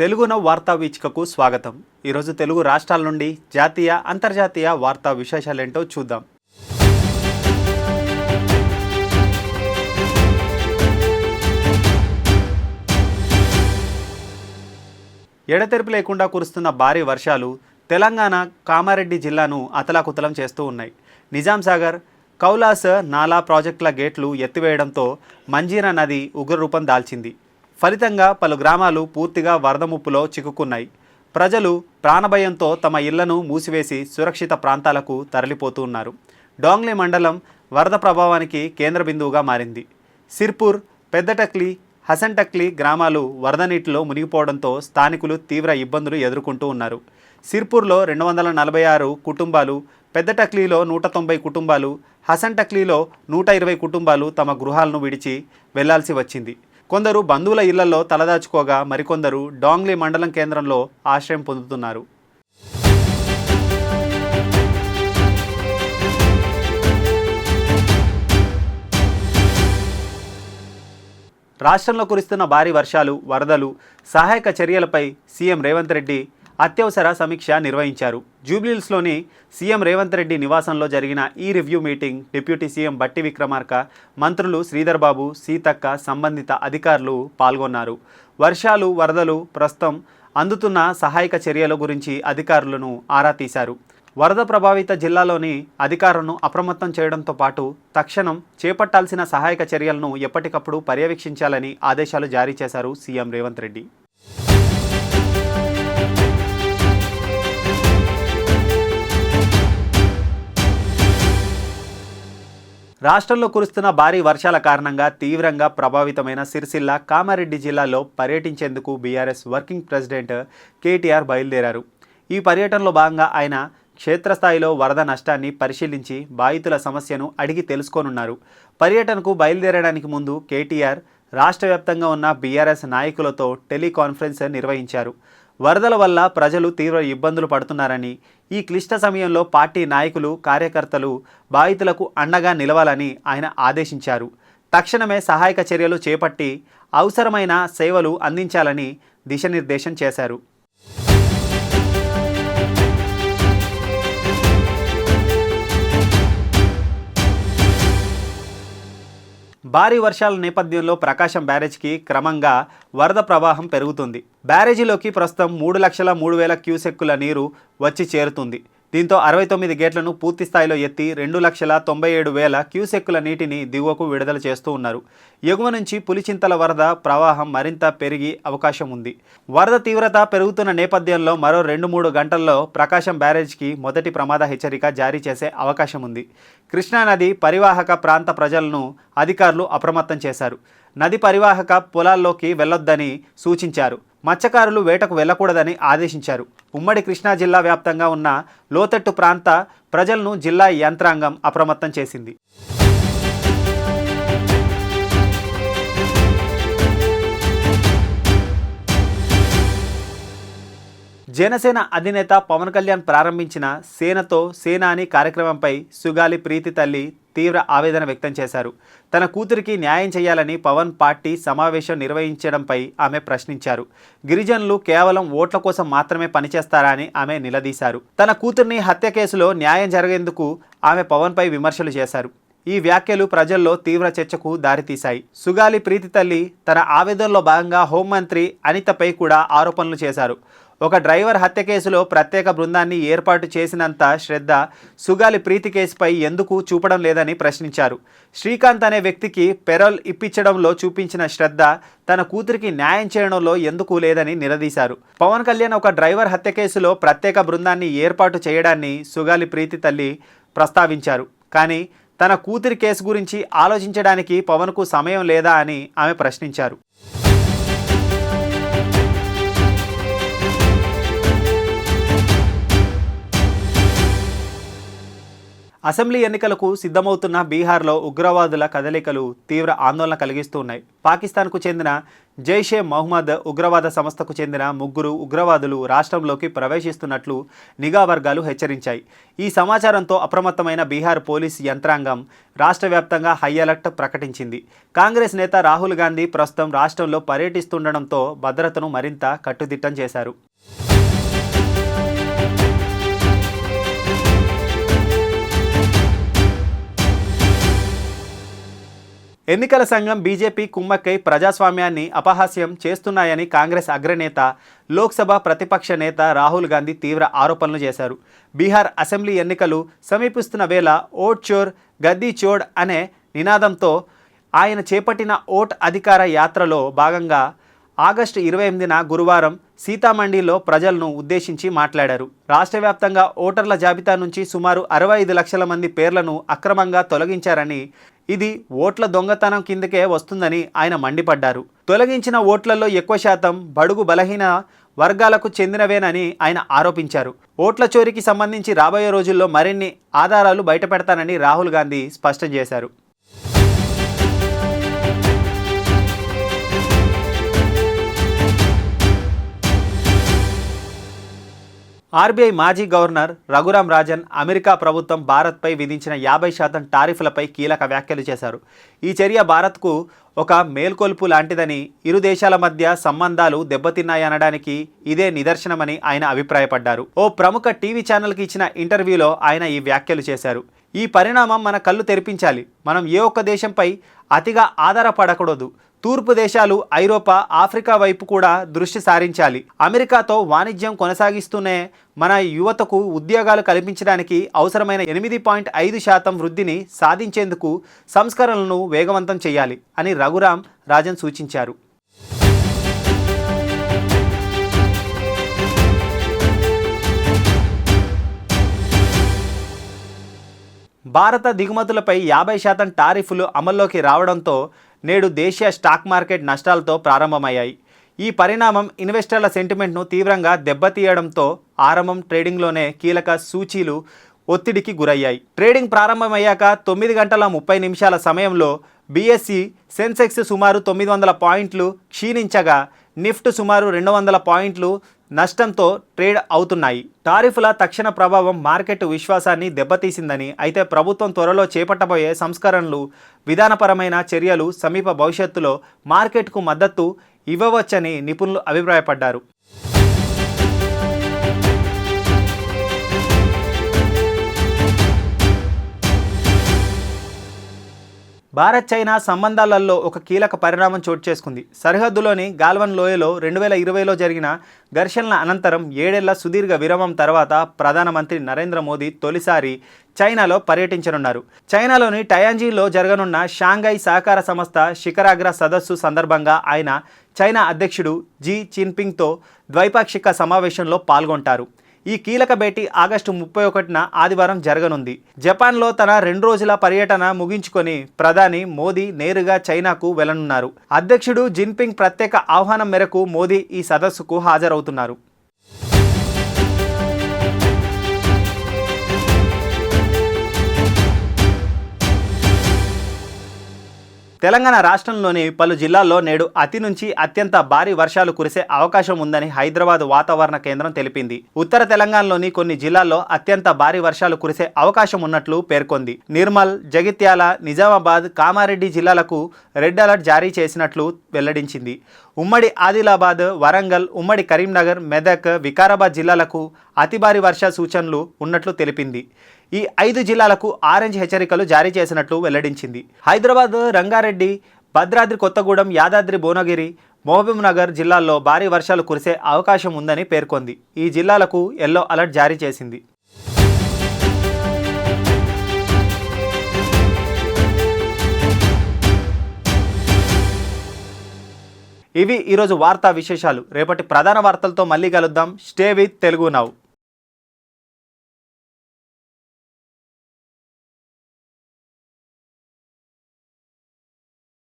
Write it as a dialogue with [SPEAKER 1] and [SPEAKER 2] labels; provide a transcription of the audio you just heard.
[SPEAKER 1] తెలుగున వార్తా వీచికకు స్వాగతం ఈరోజు తెలుగు రాష్ట్రాల నుండి జాతీయ అంతర్జాతీయ వార్తా విశేషాలేంటో చూద్దాం ఎడతెరిపి లేకుండా కురుస్తున్న భారీ వర్షాలు తెలంగాణ కామారెడ్డి జిల్లాను అతలాకుతలం చేస్తూ ఉన్నాయి నిజాంసాగర్ కౌలాస్ కౌలాస నాలా ప్రాజెక్టుల గేట్లు ఎత్తివేయడంతో మంజీరా నది ఉగ్రరూపం దాల్చింది ఫలితంగా పలు గ్రామాలు పూర్తిగా వరద ముప్పులో చిక్కుకున్నాయి ప్రజలు ప్రాణభయంతో తమ ఇళ్లను మూసివేసి సురక్షిత ప్రాంతాలకు తరలిపోతున్నారు డోంగ్లీ మండలం వరద ప్రభావానికి కేంద్ర బిందువుగా మారింది సిర్పూర్ పెద్దటక్లి హసన్టక్లీ గ్రామాలు వరద నీటిలో మునిగిపోవడంతో స్థానికులు తీవ్ర ఇబ్బందులు ఎదుర్కొంటూ ఉన్నారు సిర్పూర్లో రెండు వందల నలభై ఆరు కుటుంబాలు పెద్దటక్లీలో నూట తొంభై కుటుంబాలు హసన్టక్లీలో నూట ఇరవై కుటుంబాలు తమ గృహాలను విడిచి వెళ్లాల్సి వచ్చింది కొందరు బంధువుల ఇళ్లలో తలదాచుకోగా మరికొందరు డాంగ్లీ మండలం కేంద్రంలో ఆశ్రయం పొందుతున్నారు రాష్ట్రంలో కురుస్తున్న భారీ వర్షాలు వరదలు సహాయక చర్యలపై సీఎం రేవంత్ రెడ్డి అత్యవసర సమీక్ష నిర్వహించారు జూబ్లీహిల్స్లోని సీఎం రేవంత్ రెడ్డి నివాసంలో జరిగిన ఈ రివ్యూ మీటింగ్ డిప్యూటీ సీఎం బట్టి విక్రమార్క మంత్రులు శ్రీధర్బాబు సీతక్క సంబంధిత అధికారులు పాల్గొన్నారు వర్షాలు వరదలు ప్రస్తుతం అందుతున్న సహాయక చర్యల గురించి అధికారులను ఆరా తీశారు వరద ప్రభావిత జిల్లాలోని అధికారులను అప్రమత్తం చేయడంతో పాటు తక్షణం చేపట్టాల్సిన సహాయక చర్యలను ఎప్పటికప్పుడు పర్యవేక్షించాలని ఆదేశాలు జారీ చేశారు సీఎం రేవంత్ రెడ్డి రాష్ట్రంలో కురుస్తున్న భారీ వర్షాల కారణంగా తీవ్రంగా ప్రభావితమైన సిరిసిల్ల కామారెడ్డి జిల్లాలో పర్యటించేందుకు బీఆర్ఎస్ వర్కింగ్ ప్రెసిడెంట్ కేటీఆర్ బయలుదేరారు ఈ పర్యటనలో భాగంగా ఆయన క్షేత్రస్థాయిలో వరద నష్టాన్ని పరిశీలించి బాధితుల సమస్యను అడిగి తెలుసుకోనున్నారు పర్యటనకు బయలుదేరడానికి ముందు కేటీఆర్ రాష్ట్ర వ్యాప్తంగా ఉన్న బీఆర్ఎస్ నాయకులతో టెలికాన్ఫరెన్స్ నిర్వహించారు వరదల వల్ల ప్రజలు తీవ్ర ఇబ్బందులు పడుతున్నారని ఈ క్లిష్ట సమయంలో పార్టీ నాయకులు కార్యకర్తలు బాధితులకు అండగా నిలవాలని ఆయన ఆదేశించారు తక్షణమే సహాయక చర్యలు చేపట్టి అవసరమైన సేవలు అందించాలని దిశానిర్దేశం చేశారు భారీ వర్షాల నేపథ్యంలో ప్రకాశం బ్యారేజ్కి క్రమంగా వరద ప్రవాహం పెరుగుతుంది బ్యారేజీలోకి ప్రస్తుతం మూడు లక్షల మూడు వేల క్యూసెక్కుల నీరు వచ్చి చేరుతుంది దీంతో అరవై తొమ్మిది గేట్లను పూర్తి స్థాయిలో ఎత్తి రెండు లక్షల తొంభై ఏడు వేల క్యూసెక్కుల నీటిని దిగువకు విడుదల చేస్తూ ఉన్నారు ఎగువ నుంచి పులిచింతల వరద ప్రవాహం మరింత పెరిగి అవకాశం ఉంది వరద తీవ్రత పెరుగుతున్న నేపథ్యంలో మరో రెండు మూడు గంటల్లో ప్రకాశం బ్యారేజ్కి మొదటి ప్రమాద హెచ్చరిక జారీ చేసే అవకాశం ఉంది కృష్ణానది పరివాహక ప్రాంత ప్రజలను అధికారులు అప్రమత్తం చేశారు నది పరివాహక పొలాల్లోకి వెళ్లొద్దని సూచించారు మత్స్యకారులు వేటకు వెళ్లకూడదని ఆదేశించారు ఉమ్మడి కృష్ణా జిల్లా వ్యాప్తంగా ఉన్న లోతట్టు ప్రాంత ప్రజలను జిల్లా యంత్రాంగం అప్రమత్తం చేసింది జనసేన అధినేత పవన్ కళ్యాణ్ ప్రారంభించిన సేనతో సేనాని కార్యక్రమంపై సుగాలి ప్రీతి తల్లి తీవ్ర ఆవేదన వ్యక్తం చేశారు తన కూతురికి న్యాయం చేయాలని పవన్ పార్టీ సమావేశం నిర్వహించడంపై ఆమె ప్రశ్నించారు గిరిజనులు కేవలం ఓట్ల కోసం మాత్రమే పనిచేస్తారా అని ఆమె నిలదీశారు తన కూతుర్ని హత్య కేసులో న్యాయం జరిగేందుకు ఆమె పవన్పై విమర్శలు చేశారు ఈ వ్యాఖ్యలు ప్రజల్లో తీవ్ర చర్చకు దారితీశాయి సుగాలి ప్రీతి తల్లి తన ఆవేదనలో భాగంగా హోంమంత్రి అనితపై కూడా ఆరోపణలు చేశారు ఒక డ్రైవర్ హత్య కేసులో ప్రత్యేక బృందాన్ని ఏర్పాటు చేసినంత శ్రద్ధ సుగాలి ప్రీతి కేసుపై ఎందుకు చూపడం లేదని ప్రశ్నించారు శ్రీకాంత్ అనే వ్యక్తికి పెరోల్ ఇప్పించడంలో చూపించిన శ్రద్ధ తన కూతురికి న్యాయం చేయడంలో ఎందుకు లేదని నిలదీశారు పవన్ కళ్యాణ్ ఒక డ్రైవర్ హత్య కేసులో ప్రత్యేక బృందాన్ని ఏర్పాటు చేయడాన్ని సుగాలి ప్రీతి తల్లి ప్రస్తావించారు కానీ తన కూతురి కేసు గురించి ఆలోచించడానికి పవన్కు సమయం లేదా అని ఆమె ప్రశ్నించారు అసెంబ్లీ ఎన్నికలకు సిద్ధమవుతున్న బీహార్లో ఉగ్రవాదుల కదలికలు తీవ్ర ఆందోళన కలిగిస్తున్నాయి పాకిస్తాన్కు చెందిన జైషే మహ్మద్ ఉగ్రవాద సంస్థకు చెందిన ముగ్గురు ఉగ్రవాదులు రాష్ట్రంలోకి ప్రవేశిస్తున్నట్లు నిఘా వర్గాలు హెచ్చరించాయి ఈ సమాచారంతో అప్రమత్తమైన బీహార్ పోలీస్ యంత్రాంగం రాష్ట్ర వ్యాప్తంగా హై అలర్ట్ ప్రకటించింది కాంగ్రెస్ నేత రాహుల్ గాంధీ ప్రస్తుతం రాష్ట్రంలో పర్యటిస్తుండడంతో భద్రతను మరింత కట్టుదిట్టం చేశారు ఎన్నికల సంఘం బీజేపీ కుమ్మక్కై ప్రజాస్వామ్యాన్ని అపహాస్యం చేస్తున్నాయని కాంగ్రెస్ అగ్రనేత లోక్సభ ప్రతిపక్ష నేత రాహుల్ గాంధీ తీవ్ర ఆరోపణలు చేశారు బీహార్ అసెంబ్లీ ఎన్నికలు సమీపిస్తున్న వేళ ఓట్ చోర్ గద్దీ చోడ్ అనే నినాదంతో ఆయన చేపట్టిన ఓట్ అధికార యాత్రలో భాగంగా ఆగస్టు ఇరవై ఎనిమిదిన గురువారం సీతామండిలో ప్రజలను ఉద్దేశించి మాట్లాడారు రాష్ట్ర వ్యాప్తంగా ఓటర్ల జాబితా నుంచి సుమారు అరవై ఐదు లక్షల మంది పేర్లను అక్రమంగా తొలగించారని ఇది ఓట్ల దొంగతనం కిందకే వస్తుందని ఆయన మండిపడ్డారు తొలగించిన ఓట్లలో ఎక్కువ శాతం బడుగు బలహీన వర్గాలకు చెందినవేనని ఆయన ఆరోపించారు ఓట్ల చోరీకి సంబంధించి రాబోయే రోజుల్లో మరిన్ని ఆధారాలు బయటపెడతానని రాహుల్ గాంధీ స్పష్టం చేశారు ఆర్బీఐ మాజీ గవర్నర్ రఘురాం రాజన్ అమెరికా ప్రభుత్వం భారత్పై విధించిన యాభై శాతం టారిఫ్లపై కీలక వ్యాఖ్యలు చేశారు ఈ చర్య భారత్కు ఒక మేల్కొల్పు లాంటిదని ఇరు దేశాల మధ్య సంబంధాలు దెబ్బతిన్నాయనడానికి ఇదే నిదర్శనమని ఆయన అభిప్రాయపడ్డారు ఓ ప్రముఖ టీవీ ఛానల్కి ఇచ్చిన ఇంటర్వ్యూలో ఆయన ఈ వ్యాఖ్యలు చేశారు ఈ పరిణామం మన కళ్ళు తెరిపించాలి మనం ఏ ఒక్క దేశంపై అతిగా ఆధారపడకూడదు తూర్పు దేశాలు ఐరోపా ఆఫ్రికా వైపు కూడా దృష్టి సారించాలి అమెరికాతో వాణిజ్యం కొనసాగిస్తూనే మన యువతకు ఉద్యోగాలు కల్పించడానికి అవసరమైన ఎనిమిది పాయింట్ ఐదు శాతం వృద్ధిని సాధించేందుకు సంస్కరణలను వేగవంతం చేయాలి అని రఘురాం రాజన్ సూచించారు భారత దిగుమతులపై యాభై శాతం టారిఫ్లు అమల్లోకి రావడంతో నేడు దేశీయ స్టాక్ మార్కెట్ నష్టాలతో ప్రారంభమయ్యాయి ఈ పరిణామం ఇన్వెస్టర్ల సెంటిమెంట్ను తీవ్రంగా దెబ్బతీయడంతో ఆరంభం ట్రేడింగ్లోనే కీలక సూచీలు ఒత్తిడికి గురయ్యాయి ట్రేడింగ్ ప్రారంభమయ్యాక తొమ్మిది గంటల ముప్పై నిమిషాల సమయంలో బిఎస్సి సెన్సెక్స్ సుమారు తొమ్మిది వందల పాయింట్లు క్షీణించగా నిఫ్ట్ సుమారు రెండు వందల పాయింట్లు నష్టంతో ట్రేడ్ అవుతున్నాయి టారిఫ్ల తక్షణ ప్రభావం మార్కెట్ విశ్వాసాన్ని దెబ్బతీసిందని అయితే ప్రభుత్వం త్వరలో చేపట్టబోయే సంస్కరణలు విధానపరమైన చర్యలు సమీప భవిష్యత్తులో మార్కెట్కు మద్దతు ఇవ్వవచ్చని నిపుణులు అభిప్రాయపడ్డారు భారత్ చైనా సంబంధాలలో ఒక కీలక పరిణామం చోటు చేసుకుంది సరిహద్దులోని గాల్వన్ లోయలో రెండు వేల ఇరవైలో జరిగిన ఘర్షణల అనంతరం ఏడేళ్ల సుదీర్ఘ విరామం తర్వాత ప్రధానమంత్రి నరేంద్ర మోదీ తొలిసారి చైనాలో పర్యటించనున్నారు చైనాలోని టయాంజీలో జరగనున్న షాంఘై సహకార సంస్థ శిఖరాగ్ర సదస్సు సందర్భంగా ఆయన చైనా అధ్యక్షుడు జీ చిన్పింగ్తో ద్వైపాక్షిక సమావేశంలో పాల్గొంటారు ఈ కీలక భేటీ ఆగస్టు ముప్పై ఒకటిన ఆదివారం జరగనుంది జపాన్లో తన రెండు రోజుల పర్యటన ముగించుకొని ప్రధాని మోదీ నేరుగా చైనాకు వెళ్లనున్నారు అధ్యక్షుడు జిన్పింగ్ ప్రత్యేక ఆహ్వానం మేరకు మోదీ ఈ సదస్సుకు హాజరవుతున్నారు తెలంగాణ రాష్ట్రంలోని పలు జిల్లాల్లో నేడు అతి నుంచి అత్యంత భారీ వర్షాలు కురిసే అవకాశం ఉందని హైదరాబాద్ వాతావరణ కేంద్రం తెలిపింది ఉత్తర తెలంగాణలోని కొన్ని జిల్లాల్లో అత్యంత భారీ వర్షాలు కురిసే అవకాశం ఉన్నట్లు పేర్కొంది నిర్మల్ జగిత్యాల నిజామాబాద్ కామారెడ్డి జిల్లాలకు రెడ్ అలర్ట్ జారీ చేసినట్లు వెల్లడించింది ఉమ్మడి ఆదిలాబాద్ వరంగల్ ఉమ్మడి కరీంనగర్ మెదక్ వికారాబాద్ జిల్లాలకు అతి భారీ వర్ష సూచనలు ఉన్నట్లు తెలిపింది ఈ ఐదు జిల్లాలకు ఆరెంజ్ హెచ్చరికలు జారీ చేసినట్లు వెల్లడించింది హైదరాబాద్ రంగారెడ్డి భద్రాద్రి కొత్తగూడెం యాదాద్రి భువనగిరి మహబూబ్నగర్ జిల్లాల్లో భారీ వర్షాలు కురిసే అవకాశం ఉందని పేర్కొంది ఈ జిల్లాలకు ఎల్లో అలర్ట్ జారీ చేసింది ఇవి ఈరోజు వార్తా విశేషాలు రేపటి ప్రధాన వార్తలతో మళ్ళీ కలుద్దాం స్టే విత్ తెలుగు నవ్వు